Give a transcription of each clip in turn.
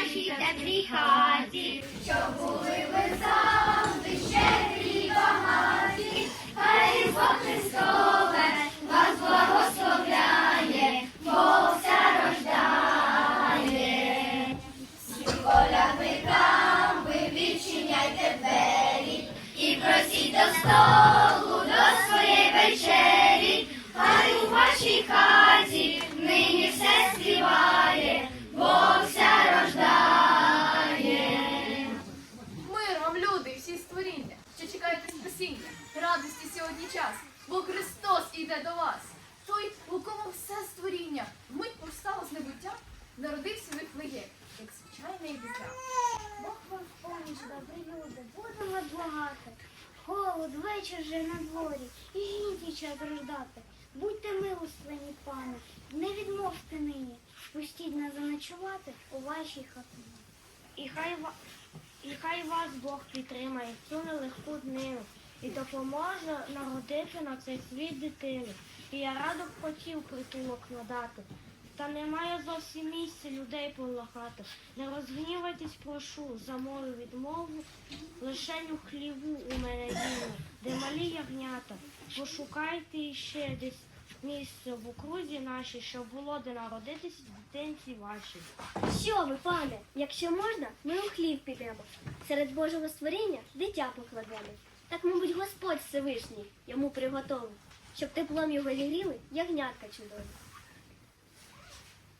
вашій теплій хаті, були ви завжди щедрі й багаті, хай Різдво Христове вас благословляє, Бог рождає. Всім колядникам ви відчиняйте двері і просіть до столу до своєї вечері, хай у вашій хаті нині все співає, сьогодні час, бо Христос іде до вас. Той, у кому все створіння, вмить повстало з небуття, народився Вифлеєм, як звичайний дитя. Бог вам в поміч, добрі люди, будемо благати. Холод, вечір вже на дворі, і жінки час рождати. Будьте милостиві, пане, не відмовте нині. Пустіть нас заночувати у вашій хатині. І хай, і хай вас Бог підтримає цю нелегку днину і допоможе народити на цей світ дитину. І я радо б хотів притулок надати. Та немає зовсім місця людей полохати. Не розгнівайтесь, прошу, за мою відмову. Лишень у хліву у мене вільно, де малі ягнята. Пошукайте іще десь місце в окрузі нашій, щоб було де народитись дитинці вашій. Що ви, пане, якщо можна, ми у хлів підемо. Серед Божого створіння дитя покладемо. Так, мабуть, Господь Всевишній йому приготовив, щоб теплом його зігріли ягнятка чудові.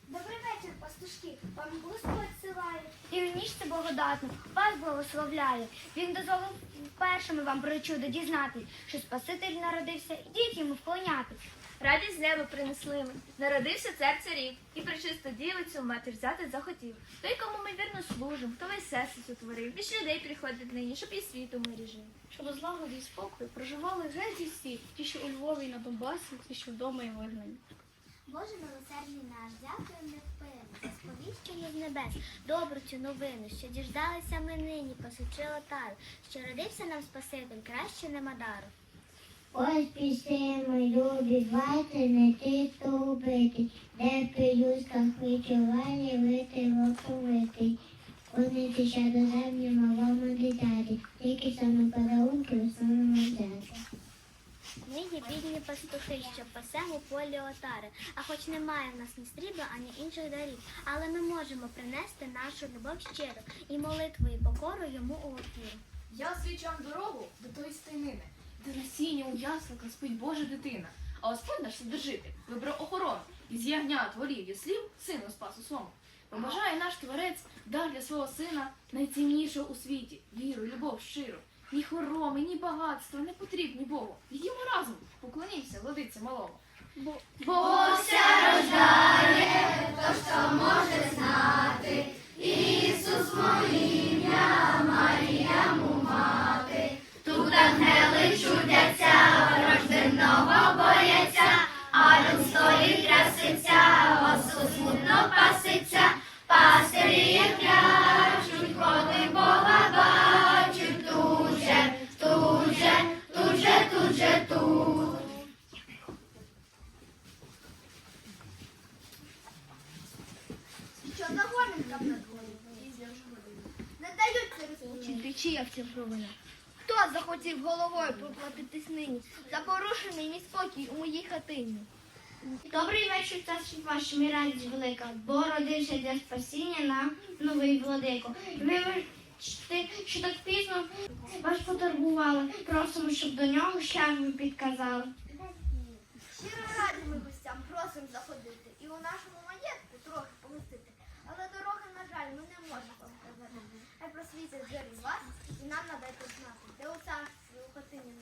Добрий вечір, пастушки. Вам Господь силає. І в ніч це благодатно, вас благословляє. Він дозволив першими вам про чудо дізнатись, що Спаситель народився, ідіть йому вклонятись. Радість з неба принесли ми. Народився цар царів, і причисту дівицю матір взяти захотів. Той, кому ми вірно служимо, хто весь всесвіт утворив. Більш людей приходить нині, щоб і світу мирі жив. Щоб злагоді і спокою проживали геть всі, ті, що у Львові і на Донбасі, ті, що вдома і вигнані. Боже милосердний наш, дякуємо невпинно за сповіщення з небес, добру цю новину, що діждалися ми нині, посучи отару, що родився нам Спаситель, краще нема дару. Ось пішли мої любі, звати не хто убитий, де пилюшка хвичувалі, вити воковитий. Вони ще до землі малому дитяті, тільки саме подарунки в основному взяти. Ми є бідні пастухи, що пасемо полі отари, а хоч немає в нас ні срібла, ані інших дарів, але ми можемо принести нашу любов щиро і молитву і покору йому у опіру. Я свічам дорогу до тої стайнини, де насіння у яслика спить Божа дитина. А Господь наш Вседержитель вибрав охорону із ягнят, волів, яслів, сину спасу свому. Побажає наш творець дар для свого сина найціннішого у світі віру, любов щиру. Ні хороми, ні багатства не потрібні Богу. Йдімо разом, поклонімося владиці малому. Бог все рождає, то що може знати, Ісус через Чи в цьому провина? Хто захотів головою поплатитись нині за порушений мій спокій у моїй хатині? Добрий вечір, царство ваш, ми радість велика, бо родився для спасіння нам новий владико. Вибачте, що так пізно вас потурбували, просимо, щоб до нього шлях ви підказали. Щиро раді ми гостям просимо заходити і у нашому маєтку трохи погостити. Але дороги, на жаль, ми не можемо вам повернути. Хай просвітять вас і нам надайте знати, де у царстві у хатині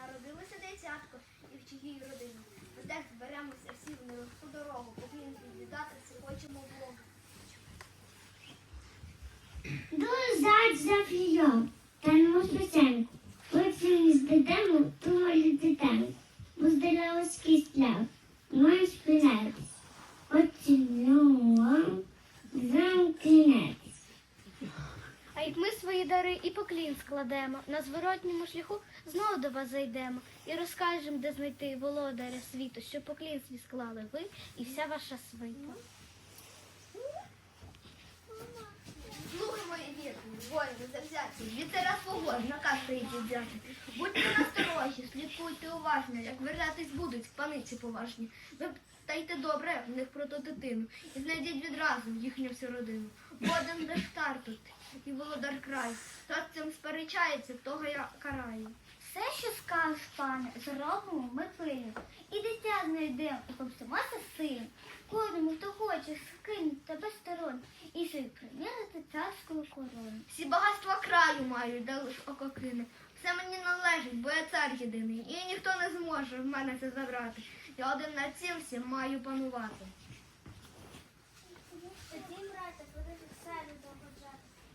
народилося дитятко і в чиїй родині. Ми теж зберемося всі в нелегку дорогу, поклін віддати всі хочемо Богу. Дозать за фільом, та не пісеньку. Потім з дитину, ту мою дитину. Бо здалась кістляв, маю спинатись. Потім замкнеться. А як ми свої дари і поклін складемо, на зворотньому шляху знову до вас зайдемо і розкажемо, де знайти володаря світу, що поклін свій склали ви і вся ваша свита. хлопці, від царя свого наказ стоїть взяти. Будьте насторожі, слідкуйте уважно, як вертатись будуть паниці поважні. Ви Питайте добре в них про ту дитину і знайдіть відразу їхню всю родину. Бо один Бештар тут і володар край. Хто цим сперечається, того я караю. Все, що скажеш, пане, зробимо ми пильно. І дитя знайдемо, і помстимося син. Кожному, хто хоче, скинуть тебе сторон і собі примірити царську корону. Всі багатства краю маю, де лиш око кине. Все мені належить, бо я цар єдиний, і ніхто не зможе в мене це забрати. Я один над цим всім маю панувати.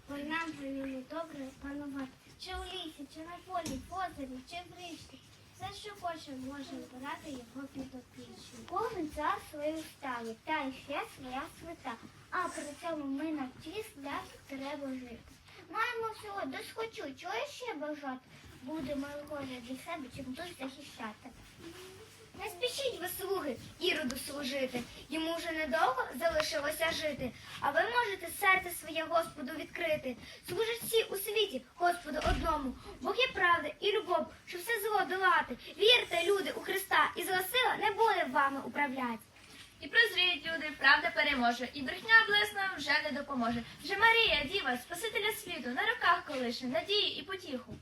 Же не добре панувати. Чи в лісі, чи на полі, в озері, чи в річці. Все, що хоче, може обирати його під опіччю. Кожен цар свою ставить, та й ще своя свята. А при цьому ми на ті шлях треба жити. Маємо всього досхочу, чого ще бажати? Будемо його для себе чим тут захищати. Не спішіть ви, слуги, іроду служити. Йому вже недовго залишилося жити. А ви можете серце своє Господу відкрити. Служать всі у світі, Господу одному. Бог є правда і любов, щоб все зло долати. Вірте, люди, у Христа, і зла сила не буде вами управляти. І прозріють люди, правда переможе, і брехня блесна вже не допоможе. Вже Марія, діва, Спасителя світу, на руках колише, надії і потіху.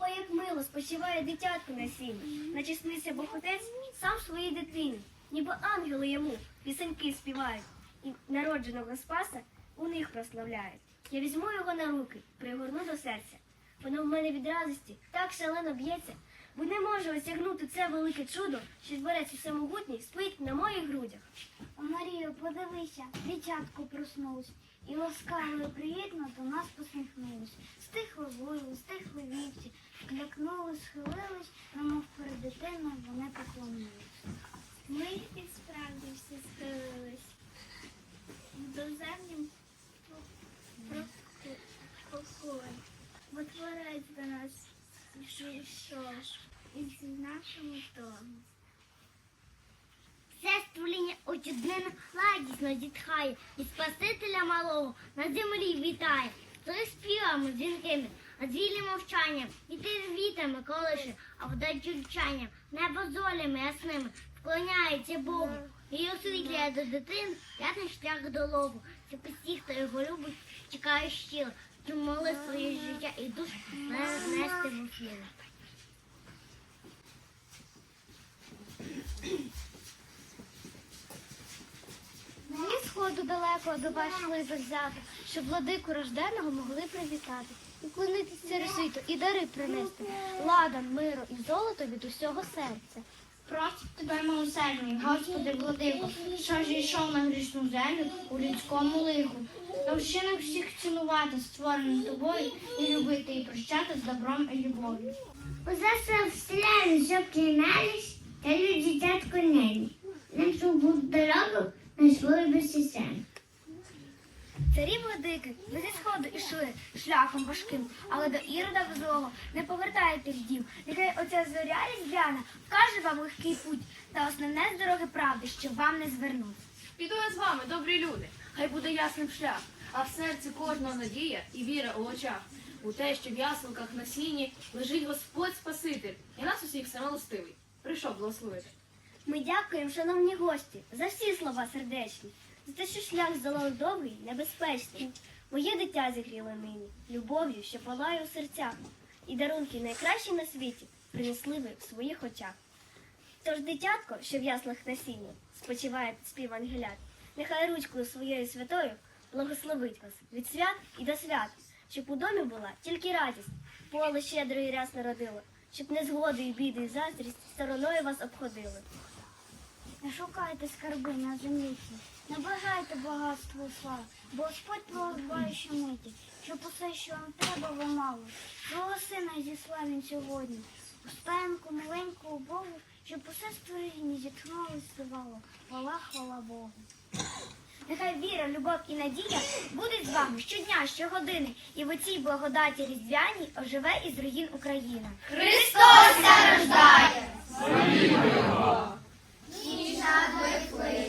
Ой, як мило спочиває дитятко на сіні, наче сниться сам своїй дитині, ніби ангели йому пісеньки співають, і народженого Спаса у них прославляють. Я візьму його на руки, пригорну до серця. Воно в мене від радості так шалено б'ється, бо не можу осягнути це велике чудо, що збереться всемогутній, спить на моїх грудях. О, Марію, подивися, дитятко проснулось, і ласкаво і привітно до нас посміхнулось. Стихли вуйли, стихли вівці, клякнули, схилились, немов перед дитиною вони поклонились. Ми і справді всі схилились. В доземнім покої. Бо творець до нас прийшов із нашим домом. Все створіння очуднено ладісно дітхає, і Спасителя малого на землі вітає. То й співами дзвінкими, а звілі мовчанням, і ти вітами колише, а вода джурчанням, небо зорями ясними, вклоняється Богу. І освітлює до дитин ясний шлях до логу, щоб усі, хто його любить, чекає щиро, моли своє життя і душ нести в ефір. Мені сходу далеко до йшли завзято, щоб владику рожденого могли привітати. Через світу, і дари принести, ладан, миру і золото від усього серця. Просить тебе милосердний, Господи, владико, що ж йшов на грішну землю у людському лиху. Навчи всіх цінувати створене тобою і любити і прощати з добром і любов'ю. Усе вселяю, щоб клянались, та люди дядько небі. Нашу будь дорогу на свою безсісень. Царі владики, ви зі сходу ішли шляхом важким, але до ірода злого не повертайте ждів. Нехай оця зоря різдвяна вкаже вам легкий путь та основне з дороги правди, що вам не звернуть. Піду я з вами, добрі люди, хай буде ясним шлях, а в серці кожного надія і віра у очах. У те, що в ясенках на сіні лежить Господь Спаситель, і нас усіх самолостивий. Прийшов благословити. Ми дякуємо, шановні гості, за всі слова сердечні, за те, що шлях здолали довгий, небезпечний. Моє дитя зігріло нині, любов'ю, що палає у серцях, і дарунки найкращі на світі принесли ви в своїх очах. Тож дитятко, що в яслах на сіні, спочиває під спів ангелят, нехай ручкою своєю святою благословить вас від свят і до свят, щоб у домі була тільки радість, поле щедро і рясно родило, щоб незгоди і біди і заздрість стороною вас обходили. Не шукайте скарби на землі, не бажайте багатства і слави, бо Господь про вас дбає щомиті, щоб усе, що вам треба, ви мали. Свого сина зіслав він сьогодні, у стаєнку маленького Богу, щоб усе створіння зітхнуло і співало. Хвала, хвала Богу. Нехай віра, любов і надія будуть з вами щодня, щогодини, і в оцій благодаті різдвяній оживе із руїн Україна. Христос рождає! Ніж над Вифлеємом, зоря